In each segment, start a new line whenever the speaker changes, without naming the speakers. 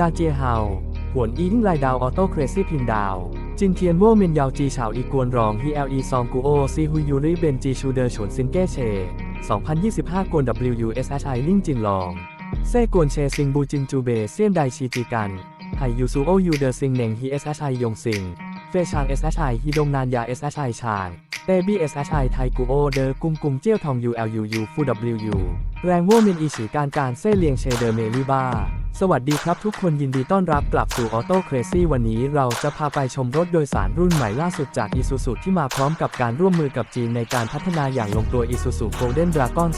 ดาเจียเฮาหวนอิงไลดาวออโต้เครซี่พินดาว จินเทียนโว่เมียนยาวจีเฉาอีกวนรองฮีเอลีซองกูโอซีฮุยยูริเบนจีชูเดอร์ฉวนซินเก้เช 2025กวน WUSHI ลิ่งจินลอง เซ่กวนเชซิงบูจินจูเบเซียนไดชีจีกันไฮยูซูโอยูเดอร์ซิงเน่งฮี SHI ยงซิง เฟชาง SHI ฮีดงนานยา SHI ชางเตบี้ SHI ไทกูโอเดอร์กุมกุมเจี้ยวทอง ULUU ฟู WU แรงว่มินอีฉีการการเซ่เลียงเชเดอร์เมลีบ้า สวัสดีครับทุกคนยินดีต้อนรับกลับสู่ออโต้เครซี่วันนี้เราจะพาไปชมรถโดยสารรุ่นใหม่ล่าสุดจาก Isuzu ที่มาพร้อมกับการร่วมมือกับจีนในการพัฒนาอย่างลงตัว Isuzu Golden Dragon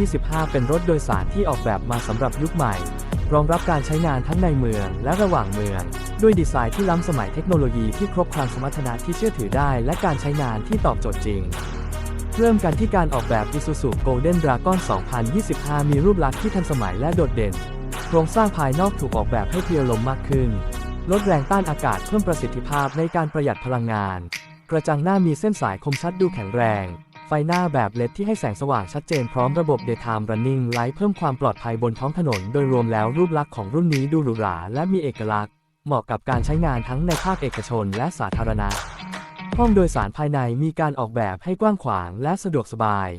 2025 เป็นรถโดยสารที่ออกแบบมาสำหรับยุคใหม่ รองรับการใช้งานทั้งในเมืองและระหว่างเมือง ด้วยดีไซน์ที่ล้ำสมัยเทคโนโลยีที่ครบครันสมรรถนะที่เชื่อถือได้ และการใช้งานที่ตอบโจทย์จริงเริ่มกันที่การออกแบบ Isuzu Golden Dragon 2025 มีรูปลักษณ์ที่ทันสมัยและโดดเด่น โครงสร้างภายนอกถูกออกแบบให้เพียวลมมากขึ้น ลดแรงต้านอากาศเพิ่มประสิทธิภาพในการประหยัดพลังงาน กระจังหน้ามีเส้นสายคมชัดดูแข็งแรง ไฟหน้าแบบเลดที่ให้แสงสว่างชัดเจนพร้อมระบบ Daytime Running Light เพิ่มความปลอดภัยบนท้องถนน โดยรวมแล้วรูปลักษณ์ของรุ่นนี้ดูหรูหราและมีเอกลักษณ์ เหมาะกับการใช้งานทั้งในภาคเอกชนและสาธารณะห้องโดยสารภายในมีการออกแบบให้กว้างขวางและสะดวกสบาย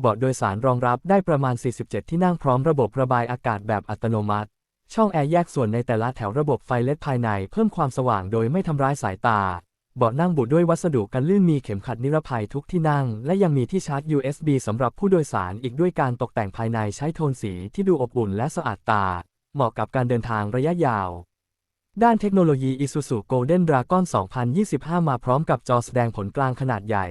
เบาะโดยสารรองรับได้ประมาณ 47 ที่นั่งพร้อมระบบระบายอากาศแบบอัตโนมัติ ช่องแอร์แยกส่วนในแต่ละแถวระบบไฟเลดภายในเพิ่มความสว่างโดยไม่ทำร้ายสายตา เบาะนั่งบุด้วยวัสดุกันลื่นมีเข็มขัดนิรภัยทุกที่นั่ง และยังมีที่ชาร์จ USB สำหรับผู้โดยสารอีกด้วยการตกแต่งภายในใช้โทนสีที่ดูอบอุ่นและสะอาดตา เหมาะกับการเดินทางระยะยาวด้านเทคโนโลยี Isuzu Golden Dragon 2025 มาพร้อมกับจอแสดงผลกลางขนาดใหญ่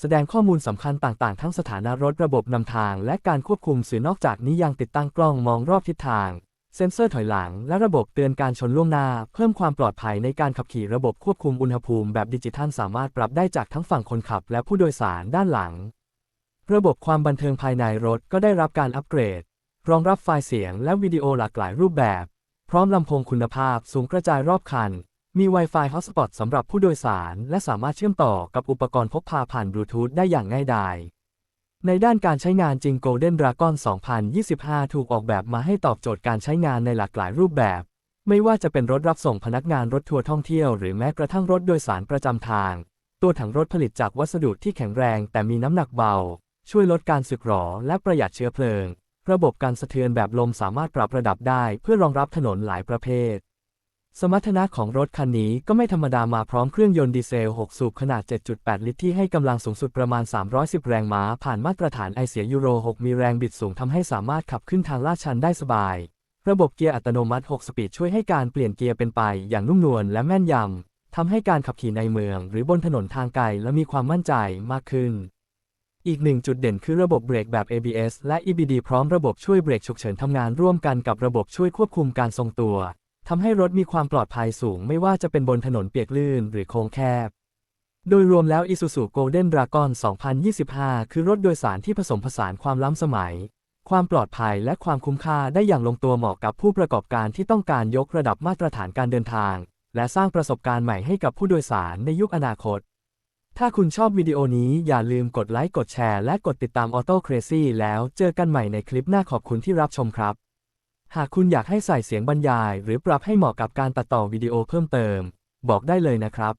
แสดงข้อมูลสำคัญต่างๆ ทั้งสถานะรถระบบนำทาง และการควบคุมสื่อนอกจากนี้ยังติดตั้งกล้องมองรอบทิศทาง เซ็นเซอร์ถอยหลัง และระบบเตือนการชนล่วงหน้า เพิ่มความปลอดภัยในการขับขี่ระบบควบคุมอุณหภูมิแบบดิจิทัลสามารถปรับได้จากทั้งฝั่งคนขับ และผู้โดยสารด้านหลัง ระบบความบันเทิงภายในรถก็ได้รับการอัปเกรด รองรับไฟล์เสียงและวิดีโอหลากหลายรูปแบบ พร้อมลำโพงคุณภาพสูงกระจายรอบคัน มี Wi-Fi Hotspot สำหรับผู้โดยสาร และสามารถเชื่อมต่อกับอุปกรณ์พกพาผ่านบลูทูธได้อย่างง่ายดาย ในด้านการใช้งานจริง Golden Dragon 2025 ถูกออกแบบมาให้ตอบโจทย์การใช้งานในหลากหลายรูปแบบ ไม่ว่าจะเป็นรถรับส่งพนักงานรถทัวร์ท่องเที่ยว หรือแม้กระทั่งรถโดยสารประจำทาง ตัวถังรถผลิตจากวัสดุที่แข็งแรง แต่มีน้ำหนักเบา ช่วยลดการสึกหรอและประหยัดเชื้อเพลิง ระบบการสะเทือนแบบลมสามารถปรับระดับได้ เพื่อรองรับถนนหลายประเภท สมรรถนะของรถคันนี้ก็ไม่ธรรมดามาพร้อมเครื่องยนต์ดีเซล 6 สูบขนาด 7.8 ลิตรที่ให้กำลังสูงสุดประมาณ 310 แรงม้า ผ่านมาตรฐานไอเสียยูโร 6 มีแรงบิดสูงทำให้สามารถขับขึ้นทางลาดชันได้สบาย ระบบเกียร์อัตโนมัติ 6 สปีดช่วยให้การเปลี่ยนเกียร์เป็นไป อย่างนุ่มนวลและแม่นยำทำให้การขับขี่ในเมือง หรือบนถนนทางไกลและมีความมั่นใจมากขึ้น อีกหนึ่งจุดเด่นคือระบบเบรกแบบ ABS และ EBD พร้อมระบบช่วยเบรกฉุกเฉินทำงานร่วมกันกับระบบช่วยควบคุมการทรงตัว ทำให้รถมีความปลอดภัยสูงไม่ว่าจะเป็นบนถนนเปียกลื่นหรือโค้งแคบ โดยรวมแล้ว Isuzu Golden Dragon 2025 คือรถโดยสารที่ผสมผสานความล้ำสมัย ความปลอดภัยและความคุ้มค่าได้อย่างลงตัวเหมาะกับผู้ประกอบการที่ต้องการยกระดับมาตรฐานการเดินทาง และสร้างประสบการณ์ใหม่ให้กับผู้โดยสารในยุคอนาคต ถ้าคุณชอบวิดีโอนี้อย่าลืมกดไลค์กดแชร์และกดติดตาม Auto Crazy แล้วเจอกันใหม่ในคลิปหน้าขอบคุณที่รับชมครับ หากคุณอยากให้ใส่เสียงบรรยาย หรือปรับให้เหมาะกับการตัดต่อวิดีโอเพิ่มเติม บอกได้เลยนะครับ